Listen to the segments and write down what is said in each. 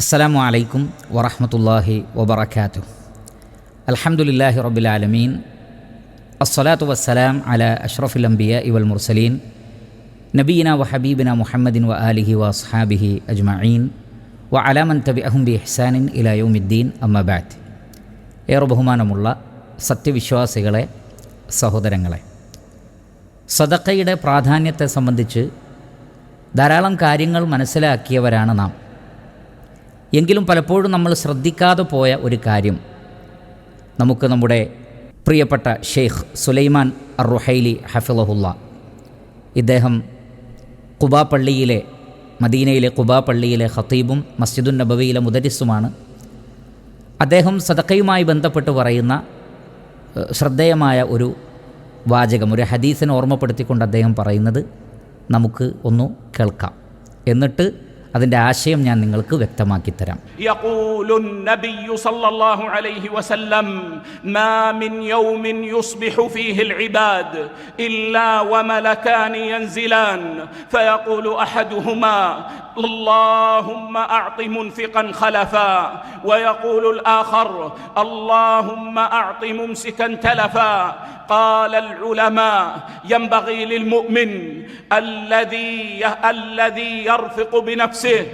അസ്സലാമു അലൈക്കും വറഹമത്തല്ലാഹി വബർക്കാത്തു അലഹമുല്ലാഹി റബ്ബിൽ ആലമീൻ അസ്സലാത്തു വസ്സലാം അല അഷ്റഫുൽ അംബിയ ഇവൽ മുർസലീൻ. നബീന വ ഹബീബിന മുഹമ്മദിൻ വ ആലിഹി വ സഹാബിഹി അജ്മഈൻ. വ അലാമൻ തബി അഹുംബി ഇഹ്സാനിൻ ഇലയോമുദ്ദീൻ അമ്മബാത്ത് ഏറെ ബഹുമാനമുള്ള സത്യവിശ്വാസികളെ സഹോദരങ്ങളെ സദക്കയുടെ പ്രാധാന്യത്തെ സംബന്ധിച്ച് ധാരാളം കാര്യങ്ങൾ മനസ്സിലാക്കിയവരാണ് നാം. എങ്കിലും പലപ്പോഴും നമ്മൾ ശ്രദ്ധിക്കാതെ പോയ ഒരു കാര്യം. നമുക്ക് നമ്മുടെ പ്രിയപ്പെട്ട ഷെയ്ഖ് സുലൈമാൻ അർ റുഹൈലി ഹഫിളഹുല്ല ഇദ്ദേഹം കുബാ പള്ളിയിലെ മദീനയിലെ കുബാ പള്ളിയിലെ ഖത്തീബും മസ്ജിദുൻ നബവിയിലെ മുദരിസുമാണ്. അദ്ദേഹം സദക്കയുമായി ബന്ധപ്പെട്ട് പറയുന്ന ശ്രദ്ധേയമായ ഒരു വാചകം ഒരു ഹദീസിനെ ഓർമ്മപ്പെടുത്തിക്കൊണ്ട് അദ്ദേഹം പറയുന്നത് നമുക്ക് ഒന്ന് കേൾക്കാം. എന്നിട്ട് അതിന്റെ ആശയം ഞാൻ നിങ്ങൾക്ക് വ്യക്തമാക്കി തരാം. ഇല്ലാ اللهم أعط منفقا خلفا ويقول الآخر اللهم أعط ممسكا تلفا قال العلماء ينبغي للمؤمن الذي الذي يرفق بنفسه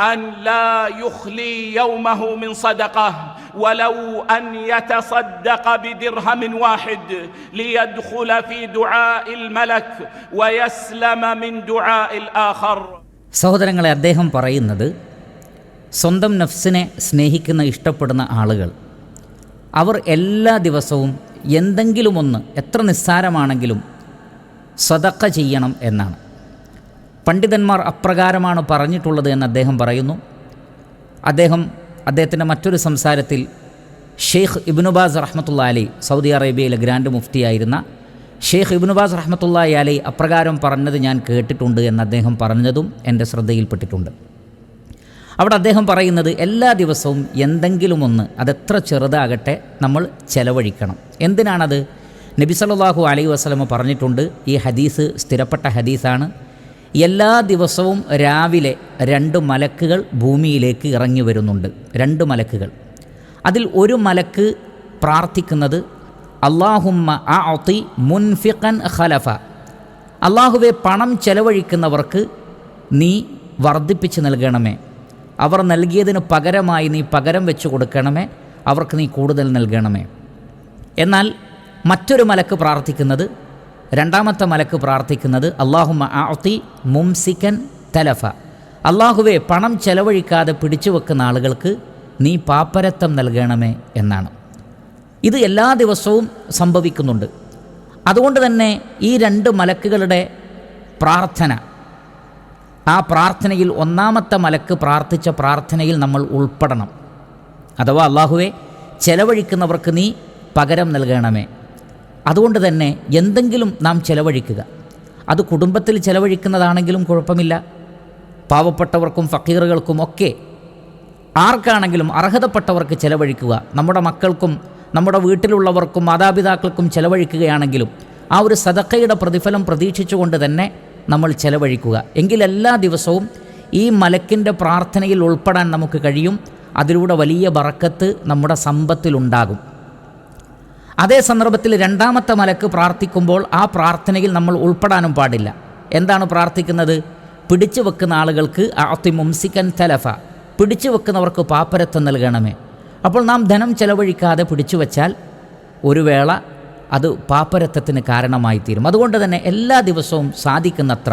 أن لا يخلي يومه من صدقة ولو أن يتصدق بدرهم واحد ليدخل في دعاء الملك ويسلم من دعاء الآخر. സഹോദരങ്ങളെ അദ്ദേഹം പറയുന്നത് സ്വന്തം നഫ്സിനെ സ്നേഹിക്കുന്ന ഇഷ്ടപ്പെടുന്ന ആളുകൾ അവർ എല്ലാ ദിവസവും എന്തെങ്കിലുമൊന്ന് എത്ര നിസ്സാരമാണെങ്കിലും സ്വതക്ക ചെയ്യണം എന്നാണ്. പണ്ഡിതന്മാർ അപ്രകാരമാണ് പറഞ്ഞിട്ടുള്ളത് എന്ന് അദ്ദേഹം പറയുന്നു. അദ്ദേഹം അദ്ദേഹത്തിന്റെ മറ്റൊരു സംസാരത്തിൽ ഷെയ്ഖ് ഇബ്നുബാസ് റഹ്മത്തുള്ള അലി സൗദി അറേബ്യയിലെ ഗ്രാൻഡ് മുഫ്തിയായിരുന്ന ഷെയ്ഖ് ഇബ്നുബാസ് റഹ്മത്തുള്ളി അലൈ അപ്രകാരം പറഞ്ഞത് ഞാൻ കേട്ടിട്ടുണ്ട് എന്ന് അദ്ദേഹം പറഞ്ഞതും എന്റെ ശ്രദ്ധയിൽപ്പെട്ടിട്ടുണ്ട്. അവിടെ അദ്ദേഹം പറയുന്നത് എല്ലാ ദിവസവും എന്തെങ്കിലും ഒന്ന് അതെത്ര ചെറുതാകട്ടെ നമ്മൾ ചെലവഴിക്കണം. എന്തിനാണത്? നബി സല്ലല്ലാഹു അലൈഹി വസ്ലമ പറഞ്ഞിട്ടുണ്ട് ഈ ഹദീസ് സ്ഥിരപ്പെട്ട ഹദീസാണ്. എല്ലാ ദിവസവും രാവിലെ രണ്ട് മലക്കുകൾ ഭൂമിയിലേക്ക് ഇറങ്ങി വരുന്നുണ്ട് രണ്ട് മലക്കുകൾ. അതിൽ ഒരു മലക്ക് പ്രാർത്ഥിക്കുന്നത് അള്ളാഹുമ്മ ഒത്തി മുൻഫിഖൻ ഖലഫ. അള്ളാഹുവെ പണം ചെലവഴിക്കുന്നവർക്ക് നീ വർദ്ധിപ്പിച്ച് നൽകണമേ. അവർ നൽകിയതിന് പകരമായി നീ പകരം വെച്ച് കൊടുക്കണമേ. അവർക്ക് നീ കൂടുതൽ നൽകണമേ. എന്നാൽ മറ്റൊരു മലക്ക് പ്രാർത്ഥിക്കുന്നത് രണ്ടാമത്തെ മലക്ക് പ്രാർത്ഥിക്കുന്നത് അള്ളാഹുമ ആത്തി മുംസിക്കൻ തലഫ. അള്ളാഹുവെ പണം ചെലവഴിക്കാതെ പിടിച്ചു വെക്കുന്ന ആളുകൾക്ക് നീ പാപ്പരത്വം നൽകണമേ എന്നാണ്. ഇത് എല്ലാ ദിവസവും സംഭവിക്കുന്നുണ്ട്. അതുകൊണ്ട് തന്നെ ഈ രണ്ട് മലക്കുകളുടെ പ്രാർത്ഥന ആ പ്രാർത്ഥനയിൽ ഒന്നാമത്തെ മലക്ക് പ്രാർത്ഥിച്ച പ്രാർത്ഥനയിൽ നമ്മൾ ഉൾപ്പെടണം. അഥവാ അള്ളാഹുവെ ചെലവഴിക്കുന്നവർക്ക് നീ പകരം നൽകണമേ. അതുകൊണ്ട് തന്നെ എന്തെങ്കിലും നാം ചെലവഴിക്കുക. അത് കുടുംബത്തിൽ ചെലവഴിക്കുന്നതാണെങ്കിലും കുഴപ്പമില്ല. പാവപ്പെട്ടവർക്കും ഫക്കീറുകൾക്കും ഒക്കെ ആർക്കാണെങ്കിലും അർഹതപ്പെട്ടവർക്ക് ചെലവഴിക്കുക. നമ്മുടെ മക്കൾക്കും നമ്മുടെ വീട്ടിലുള്ളവർക്കും മാതാപിതാക്കൾക്കും ചെലവഴിക്കുകയാണെങ്കിലും ആ ഒരു സദക്കയുടെ പ്രതിഫലം പ്രതീക്ഷിച്ചുകൊണ്ട് തന്നെ നമ്മൾ ചെലവഴിക്കുക. എങ്കിൽ എല്ലാ ദിവസവും ഈ മലക്കിന്റെ പ്രാർത്ഥനയിൽ ഉൾപ്പെടാൻ നമുക്ക് കഴിയും. അതിലൂടെ വലിയ ബറക്കത്ത് നമ്മുടെ സമ്പത്തിലുണ്ടാകും അതേ സന്ദർഭത്തിൽ രണ്ടാമത്തെ മലക്ക് പ്രാർത്ഥിക്കുമ്പോൾ ആ പ്രാർത്ഥനയിൽ നമ്മൾ ഉൾപ്പെടാനും പാടില്ല. എന്താണ് പ്രാർത്ഥിക്കുന്നത്? പിടിച്ചു വെക്കുന്ന ആളുകൾക്ക് അത്തി മുംസിക്കൻ തലഫ. പിടിച്ചു വെക്കുന്നവർക്ക് പാപ്പരത്വം നൽകണമേ. അപ്പോൾ നാം ധനം ചെലവഴിക്കാതെ പിടിച്ചു വച്ചാൽ ഒരു വേള അത് പാപ്പരത്വത്തിന് കാരണമായി തീരും അതുകൊണ്ട് തന്നെ എല്ലാ ദിവസവും സാധിക്കുന്നത്ര.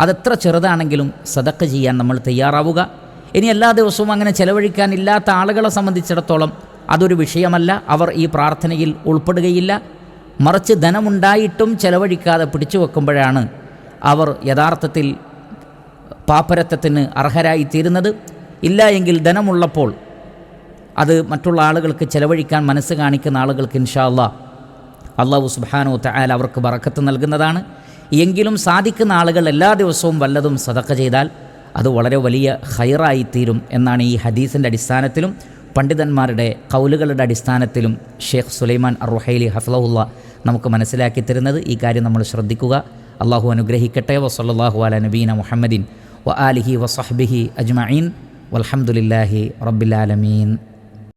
അതെത്ര ചെറുതാണെങ്കിലും സതക്ക ചെയ്യാൻ നമ്മൾ തയ്യാറാവുക. ഇനി എല്ലാ ദിവസവും അങ്ങനെ ചെലവഴിക്കാനില്ലാത്ത ആളുകളെ സംബന്ധിച്ചിടത്തോളം അതൊരു വിഷയമല്ല. അവർ ഈ പ്രാർത്ഥനയിൽ ഉൾപ്പെടുകയില്ല. മറിച്ച് ധനമുണ്ടായിട്ടും ചെലവഴിക്കാതെ പിടിച്ചു വെക്കുമ്പോഴാണ് അവർ യഥാർത്ഥത്തിൽ പാപ്പരത്വത്തിന് അർഹരായി തീരുന്നത് ഇല്ല എങ്കിൽ ധനമുള്ളപ്പോൾ അത് മറ്റുള്ള ആളുകൾക്ക് ചെലവഴിക്കാൻ മനസ്സ് കാണിക്കുന്ന ആളുകൾക്ക് ഇൻഷാ അല്ലാ അള്ളാഹു സുബാനോ തയാൽ അവർക്ക് ബറക്കത്ത് നൽകുന്നതാണ്. എങ്കിലും സാധിക്കുന്ന ആളുകൾ എല്ലാ ദിവസവും വല്ലതും സതക്ക ചെയ്താൽ അത് വളരെ വലിയ ഹൈറായി തീരും എന്നാണ് ഈ ഹദീസിന്റെ അടിസ്ഥാനത്തിലും പണ്ഡിതന്മാരുടെ കൗലുകളുടെ അടിസ്ഥാനത്തിലും ഷേഖ് സുലൈമാൻ അറുഹൈലി ഹഫ്ലഹുല്ല നമുക്ക് മനസ്സിലാക്കി തരുന്നത്. ഈ കാര്യം നമ്മൾ ശ്രദ്ധിക്കുക. അള്ളാഹു അനുഗ്രഹിക്കട്ടെ. വസല്ലാഹു അല നബീന മുഹമ്മദിൻ വ ആലിഹി വസഹ്ബിഹി അജ്മീൻ വലഹമുല്ലാഹി റബ്ബിൽ ആലമീൻ.